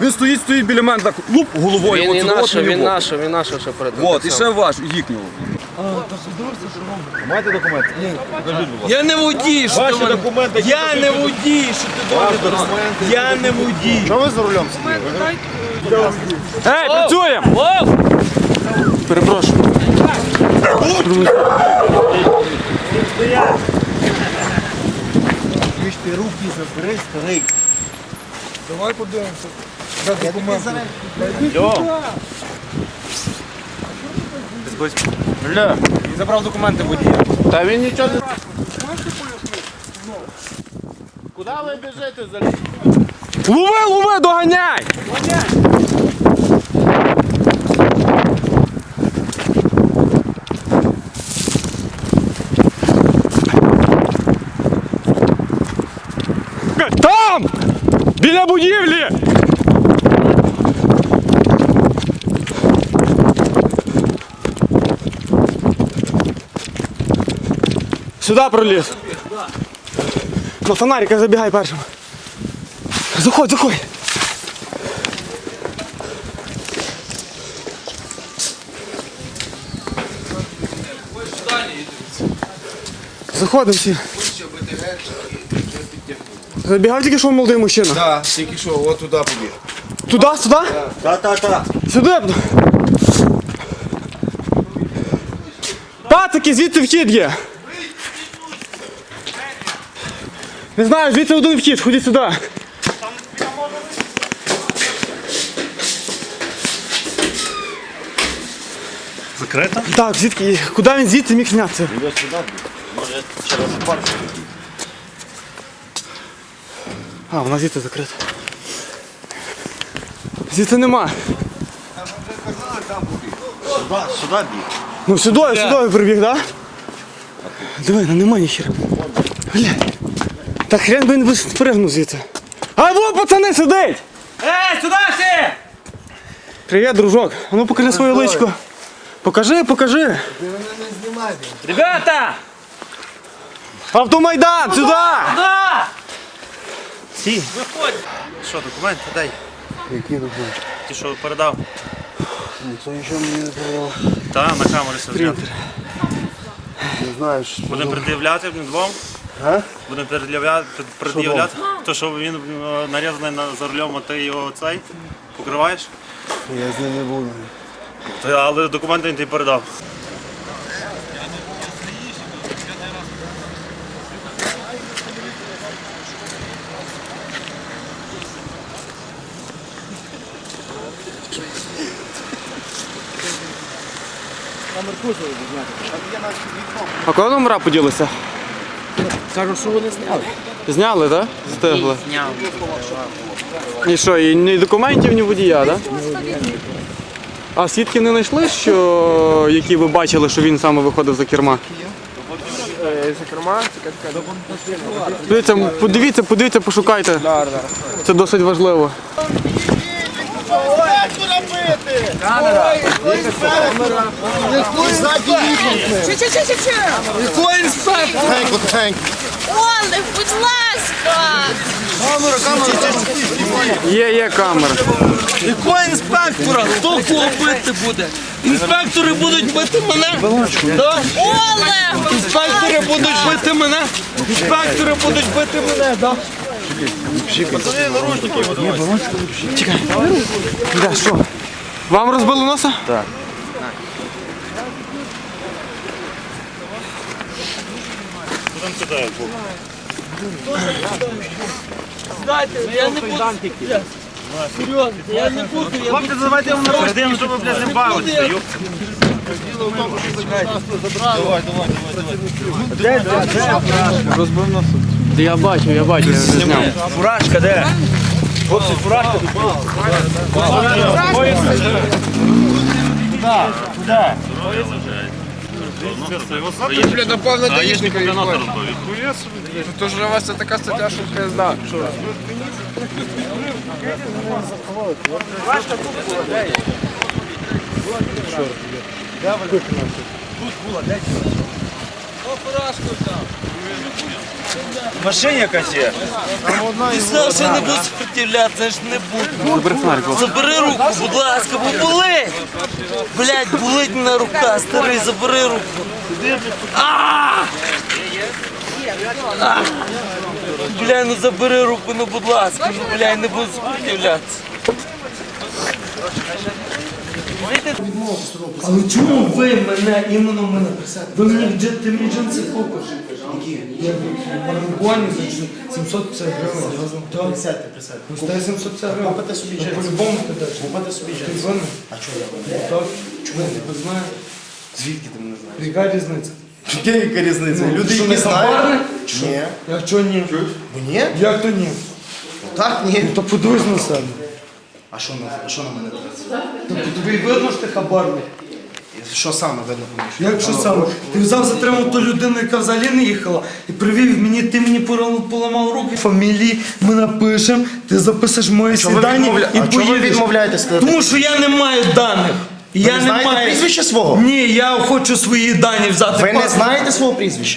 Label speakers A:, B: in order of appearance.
A: Він стоїть, стоїть біля мене, так луп головою.
B: Він і
A: от
B: наш, він
A: в бок.
B: наш, він наш ще перед
A: От, і ще ваш, їхнього.
C: Маєте документи?
D: Я не водій, що
C: Ваші
D: ти мене-
C: документи.
D: Я не водій, що ти думаєш?
C: документи.
D: Я не водій.
C: Що ви за рулем сиділи?
A: Ей, працюємо! Перепрошую.
C: Ви ж ти руки забери, старий.
D: Давай подивимося. Документи?
C: Бля, він забрав документи водія.
A: Та він нічого не...
C: Куди ви біжите за
A: Лови, лови, доганяй! Там! Біля будівлі! Сюди проліз. На фонарика забігай першим. Заходь, заходь. Заходимо всі. Забігав тільки що молодий мужчина.
C: Так, тільки що, от туди побіг.
A: Туди, сюди?
C: Та-та-та.
A: Сюди. Пацики, звідси вхід є. Не знаю, звідси один вхід, ходіть сюди.
C: Закрита?
A: Так, звідки? Куди він звідси міг знятися?
C: Іде сюди, може через парк.
A: А, вона звідти закрита. Звідси нема.
C: Сюди, сюди біг.
A: Ну сюди, сюди прибіг, да? Диви, ну нема ніхера. Бля. Та хрен би не спригнув звідси. А во, пацани, сидить!
D: Ей, сюди ти!
A: Привіт, дружок. А ну покажи своє личко. Покажи, покажи.
D: Ребята!
A: Автомайдан, сюди!
D: Да!
E: Що, документи дай?
C: Які документи?
E: Ті, що передав?
C: Ніхто нічого мені не продав.
E: Та, на камері все зняти.
C: Не знаю, що...
E: Будемо пред'являти двом?
C: А?
E: Будемо пред'являти, пред'являти. То, що він е, нарізаний на, за рулем, а ти його цей покриваєш?
C: Я з ним не буду.
E: Та, але документи він тобі передав.
A: А коли номера поділися?
B: Кажуть, що вони зняли.
A: Зняли, так? Стигли.
B: Зняли.
A: І що, і ні документів, ні водія, так? А свідки не знайшли, що які ви бачили, що він саме виходив за керма? Дивіться, подивіться, подивіться, пошукайте. Це досить важливо.
D: Який інспектор?
F: Олег, будь ласка!
C: Камера, камера.
A: Є, є камера.
D: Якого інспектора? Хто кого бити буде? Інспектори будуть бити мене? Да?
F: Олег!
D: Інспектори будуть бити мене? Інспектори будуть бити мене, да?
A: Да, що? Вам розбили носа?
E: Будемо туди,
D: Знаєте, я не буду. Я- Серйозно, я не буду, я
E: Хлопці, давайте йому на щоб ви, блядь, не бавитися. йоп.
A: Я бачу, я бачу, я вже зняв.
E: Фуражка де? Хлопці, фуражка. Куди?
D: Бля, напевно, даїшника
E: координатор
D: їбать. Тож у вас це така стаття, що пизда. Що?
G: В машині якась є?
D: Ти що не буду сопротивлятися, значить не буду. Забери руку, будь ласка, бо болить. Блядь, болить мене рука, старий, забери руку. Бля, ну забери руку, ну будь ласка, ну бля, не буду сопротивлятися. Але чому ви мене, іменно мене? Ви мені ти мені джинси купиш? Я в маринконі за 750 гривень. Я. Так.
C: Присядьте, присядьте.
D: Ну, стай 750 гривень.
C: Купите собі
D: Ну,
C: джинси.
D: По-любому ти даш.
C: Купите собі
D: Ти
C: джинси. А чого я винен?
D: Так. Чому? Ви знаєте?
C: Звідки ти мене знаєш?
D: Яка різниця?
C: Яка різниця?
D: Ну,
C: Люди, які
D: не
C: знають. Ні.
D: Як чого ні?
C: Ну, Ні?
D: Як то ні?
C: Так, ні.
D: То подивись на себе.
C: А що на, а що на мене треба?
D: Тобто тобі видно, що ти хабарник?
C: Що саме видно поміж?
D: Як що саме? Ти взяв затримав ту людину, яка взагалі не їхала, і привів мені, ти мені поламав руки. Фамілії ми напишемо, ти записуєш мої
C: чого ви
D: свідання
C: відмовля-
D: і
C: а чого ви
D: поїдеш.
C: відмовляєтесь сказати?
D: Тому що я не маю даних. Я
C: не
D: не
C: знаєте
D: маю.
C: прізвище свого?
D: Ні, я хочу свої дані взяти.
C: Ви не
D: Паспорт.
C: знаєте свого прізвища?